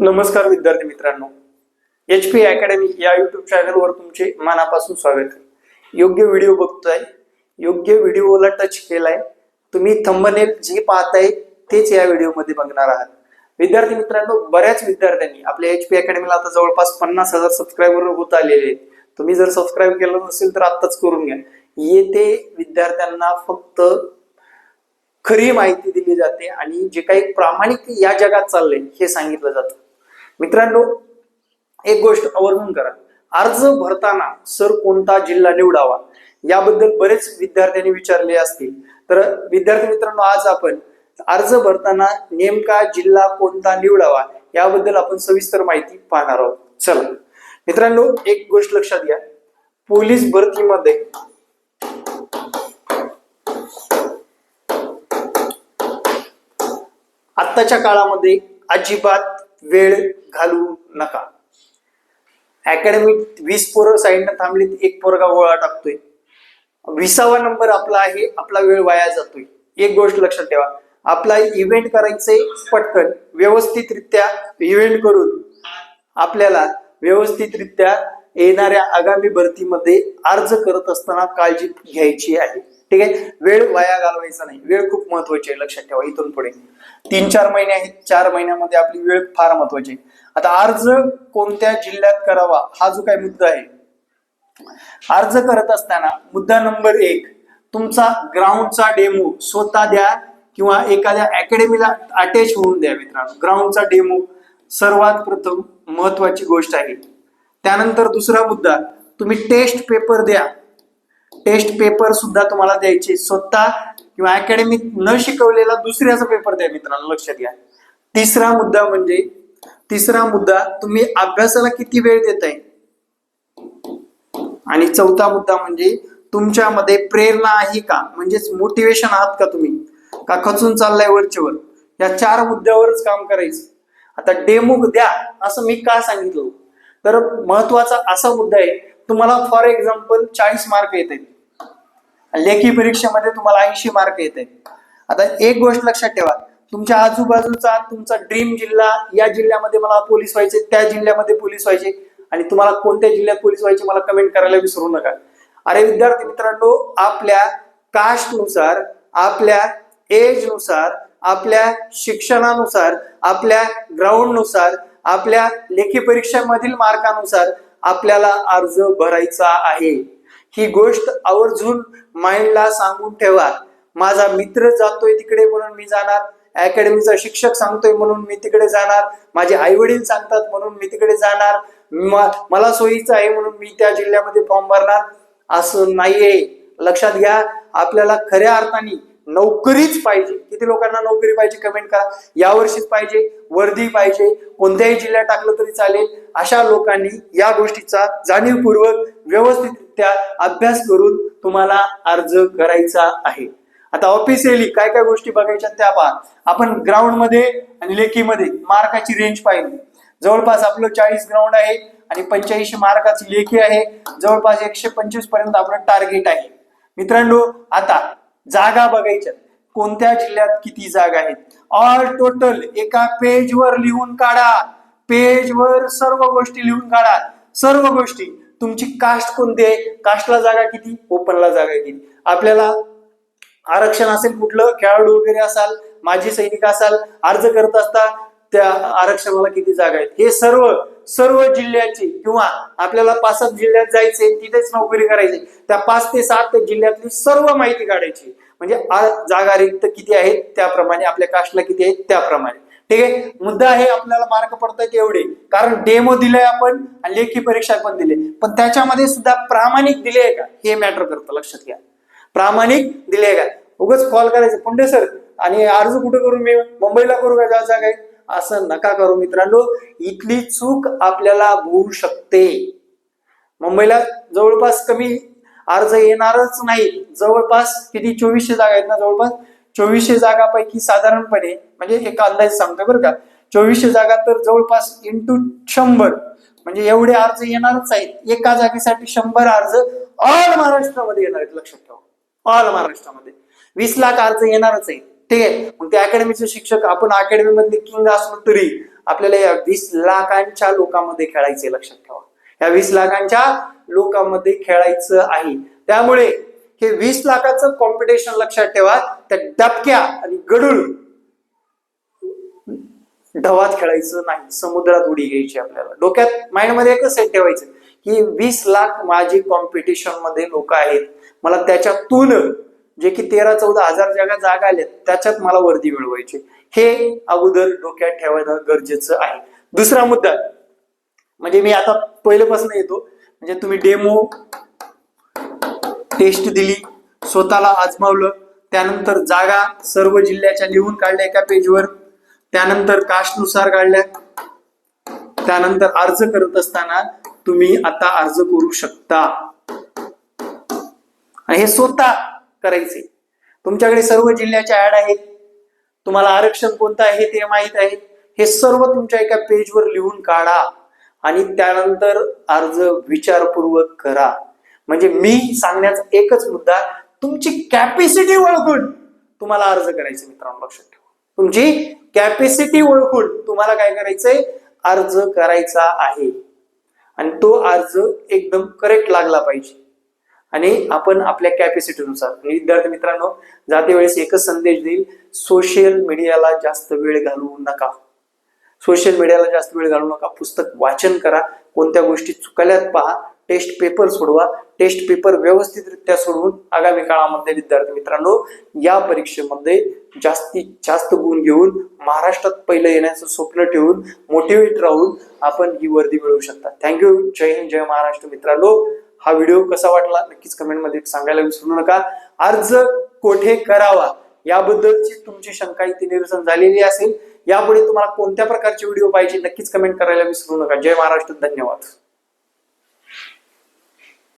नमस्कार विद्यार्थी मित्रांनो. एच पी अकॅडमी या युट्यूब चॅनलवर तुमचे मनापासून स्वागत आहे. योग्य व्हिडिओ बघतोय. योग्य व्हिडिओला टच केलाय. तुम्ही थंबनेल जे पाहताय तेच या व्हिडिओमध्ये बघणार आहात. विद्यार्थी मित्रांनो बऱ्याच विद्यार्थ्यांनी आपल्या एच पी अकॅडमीला आता जवळपास पन्नास हजार सबस्क्रायबर होत आलेले आहेत. तुम्ही जर सबस्क्राईब केलं नसेल तर आत्ताच करून घ्या. येथे विद्यार्थ्यांना फक्त खरी माहिती दिली जाते आणि जे काही प्रामाणिक या जगात चाललंय हे सांगितलं जातं. मित्रांनो एक गोष्ट आवर्जून करा. अर्ज भरताना सर कोणता जिल्हा निवडावा? याबद्दल बरेच विद्यार्थ्यांनी विचारले असतील. तर विद्यार्थी मित्रांनो आज आपण अर्ज भरताना नेमका जिल्हा कोणता निवडावा याबद्दल आपण सविस्तर माहिती पाहणार आहोत. चला. मित्रांनो एक गोष्ट लक्षात घ्या. पोलीस भरतीमध्ये आत्ताच्या काळामध्ये अजिबात वेळ घालू नका. अकॅडमीत वीस पोरं साईडनं थांबलीत एक पोरगा गोळा टाकतोय. विसावा नंबर आपला आहे आपला वेळ वाया जातोय. एक गोष्ट लक्षात ठेवा आपला इव्हेंट करायचंय पटकन व्यवस्थितरित्या इव्हेंट करून. आपल्याला व्यवस्थितरित्या येणाऱ्या आगामी भरतीमध्ये अर्ज करत असताना काळजी घ्यायची आहे. ठीक आहे? वेळ वाया घालवायचा नाही. वेळ खूप महत्वाची आहे लक्षात ठेवा इथून पुढे. तीन चार महिने आहेत. चार महिन्यामध्ये आपली वेळ फार महत्वाची आहे. आता अर्ज कोणत्या जिल्ह्यात करावा हा जो काही मुद्दा आहे अर्ज करत असताना मुद्दा नंबर एक तुमचा ग्राउंडचा डेमो स्वतः द्या किंवा एखाद्या अकॅडमीला अटॅच होऊन द्या मित्रांनो. ग्राउंडचा डेमो सर्वात प्रथम महत्वाची गोष्ट आहे. त्यानंतर दुसरा मुद्दा तुम्ही टेस्ट पेपर द्या. टेस्ट पेपर सुद्धा तुम्हाला द्यायचे. स्वतः किंवा अकॅडमीत न शिकवलेला दुसऱ्याचा पेपर द्या मित्रांनो लक्षात घ्या तिसरा मुद्दा म्हणजे तिसरा मुद्दा तुम्ही अभ्यासाला किती वेळ देताय? आणि चौथा मुद्दा म्हणजे तुमच्यामध्ये प्रेरणा आहे का? म्हणजेच मोटिवेशन आहात का तुम्ही? का खचून चाललाय वरचेवर? या चार मुद्द्यावरच काम करायचं. आता डेमो द्या असं मी का सांगितलं? तर महत्त्वाचा असा मुद्दा आहे तुम्हाला फॉर एक्झाम्पल चाळीस मार्क येत. आहेत लेखी परीक्षेमध्ये तुम्हाला ऐंशी मार्क येत. आहेत आता एक गोष्ट लक्षात ठेवा. तुमच्या आजूबाजूचा तुमचा ड्रीम जिल्हा या जिल्ह्यामध्ये मला पोलीस व्हायचे त्या जिल्ह्यामध्ये पोलीस व्हायचे आणि तुम्हाला कोणत्या जिल्ह्यात पोलीस व्हायचे मला कमेंट करायला विसरू नका. अरे विद्यार्थी मित्रांनो आपल्या कास्टनुसार आपल्या एजनुसार आपल्या शिक्षणानुसार आपल्या ग्राउंडनुसार आपल्या लेखी परीक्षेमधील मार्कानुसार आपल्याला अर्ज भरायचा आहे. ही गोष्ट आवर्जून माइंडला सांगून ठेवा. माझा मित्र जातोय तिकडे म्हणून मी जाणार. अकॅडमीचा शिक्षक सांगतोय म्हणून मी तिकडे जाणार. माझे आई वडील सांगतात म्हणून मी तिकडे जाणार. म- मला सोयीचं आहे म्हणून मी त्या जिल्ह्यामध्ये फॉर्म भरणार. असं नाहीये. लक्षात घ्या आपल्याला खऱ्या अर्थाने नोकरीच पाहिजे. किती लोकांना नोकरी पाहिजे कमेंट करा. यावर्षीच पाहिजे वर्दी पाहिजे कोणत्याही जिल्ह्यात टाकलं तरी चालेल. अशा लोकांनी या गोष्टीचा जाणीवपूर्वक व्यवस्थितरित्या अभ्यास करून तुम्हाला अर्ज करायचा आहे. आता ऑफिशियली काय काय गोष्टी बघायच्या त्या पहा. आपण ग्राउंडमध्ये आणि लेखीमध्ये मार्काची रेंज पाहिली. जवळपास आपलं चाळीस ग्राउंड आहे आणि पंच्याऐंशी मार्काची लेखी आहे. जवळपास एकशे पंचवीसपर्यंत आपलं टार्गेट आहे. मित्रांनो आता जागा बघायच्या. कोणत्या जिल्ह्यात किती जागा आहेत? ऑल टोटल एका पेजवर लिहून काढा. पेजवर सर्व गोष्टी लिहून काढा. सर्व गोष्टी. तुमची कास्ट कोणती आहे? कास्टला जागा किती? ओपनला जागा किती? आपल्याला आरक्षण असेल कुठलं खेळाडू वगैरे असाल माजी सैनिक असाल अर्ज करत असता त्या आरक्षणाला किती जागा आहेत? हे सर्व सर्व जिल्ह्याची किंवा आपल्याला पाच सात जिल्ह्यात जायचे तिथेच नोकरी करायची त्या पाच ते सात जिल्ह्यातली सर्व माहिती काढायची. म्हणजे जागा रिक्त किती आहेत त्याप्रमाणे आपल्या कास्टला किती आहेत त्याप्रमाणे. ठीक आहे? मुद्दा आहे आपल्याला मार्क पडतात एवढे कारण डेमो दिलाय आपण आणि लेखी परीक्षा पण दिले. पण त्याच्यामध्ये सुद्धा प्रामाणिक दिले आहे का? हे मॅटर करतं. लक्षात घ्या. प्रामाणिक दिले का? उगाच कॉल करायचं. पुंडे सर आणि अर्ज कुठे करू? मी मुंबईला करू का? जा जागा आहे. असं नका करू मित्रांनो. इथली चूक आपल्याला होऊ शकते. मुंबईला जवळपास कमी अर्ज येणारच नाही. जवळपास किती? चोवीसशे जागा आहेत ना जवळपास? चोवीसशे जागापैकी साधारणपणे म्हणजे एक अंदाज सांगतोय बरं का चोवीसशे जागा तर जवळपास इंटू शंभर. म्हणजे एवढे अर्ज येणारच आहेत. एका जागेसाठी शंभर अर्ज ऑल महाराष्ट्रामध्ये येणार आहेत. लक्षात ठेवा. ऑल महाराष्ट्रामध्ये. वीस लाख अर्ज येणारच आहे ठीक आहे? मग ते अकॅडमीचे शिक्षक आपण अकॅडमी मधले किंग असलो तरी आपल्याला या वीस लाखांच्या लोकांमध्ये खेळायचे लक्षात ठेवा. या वीस लाखांच्या लोकांमध्ये खेळायचं आहे. त्यामुळे हे वीस लाखाचं कॉम्पिटिशन लक्षात ठेवा. त्या डबक्या आणि गडूळ ढवात खेळायचं नाही. समुद्रात उडी घ्यायची आपल्याला. डोक्यात माइंडमध्ये एकच सेट ठेवायचं की वीस लाख माझी कॉम्पिटिशनमध्ये लोक आहेत. मला त्याच्यातून जे की तेरा चौदा हजार जागा जागा आल्या त्याच्यात मला वर्दी मिळवायची. हे अगोदर डोक्यात ठेवायला गरजेचं आहे. दुसरा मुद्दा म्हणजे मी आता पहिल्यापासून येतो. म्हणजे तुम्ही डेमो टेस्ट दिली स्वतःला आजमावलं त्यानंतर जागा सर्व जिल्ह्याच्या लिहून काढल्या एका पेजवर त्यानंतर कास्टनुसार काढल्या त्यानंतर अर्ज करत असताना तुम्ही आता अर्ज करू शकता. आणि हे स्वतः करायचे. तुमच्याकडे सर्व जिल्ह्याच्या ऍड आहेत. तुम्हाला आरक्षण कोणतं आहे ते माहीत आहे. हे सर्व तुमच्या एका पेजवर लिहून काढा. आणि त्यानंतर अर्ज विचारपूर्वक करा. म्हणजे मी सांगण्याचा एकच मुद्दा तुमची कॅपॅसिटी ओळखून तुम्हाला अर्ज करायचे मित्रांनो लक्षात ठेवा. तुमची कॅपॅसिटी ओळखून तुम्हाला काय करायचंय? अर्ज करायचा आहे. आणि तो अर्ज एकदम करेक्ट लागला पाहिजे. आणि आपण आपल्या कॅपॅसिटीनुसार म्हणजे विद्यार्थी मित्रांनो जाते वेळेस एकच संदेश देईल सोशल मीडियाला जास्त वेळ घालवू नका. सोशल मीडियाला जास्त वेळ घालवू नका. पुस्तक वाचन करा. कोणत्या गोष्टी चुकल्यात पहा. टेस्ट पेपर सोडवा. टेस्ट पेपर व्यवस्थितरित्या सोडवून आगामी काळामध्ये विद्यार्थी मित्रांनो या परीक्षेमध्ये जास्तीत जास्त गुण घेऊन महाराष्ट्रात पहिलं येण्याचं स्वप्न ठेवून मोटिवेट राहून आपण ही वर्दी मिळवू शकता. थँक्यू जय हिंद जय महाराष्ट्र मित्रांनो. हा व्हिडिओ कसा वाटला? नक्कीच कमेंटमध्ये सांगायला विसरू नका. अर्ज कोठे करावा? याबद्दलची तुमची शंका इथे निरसन झालेली असेल. यापुढे तुम्हाला कोणत्या प्रकारचे व्हिडिओ पाहिजे नक्कीच कमेंट करायला विसरू नका. जय महाराष्ट्र धन्यवाद.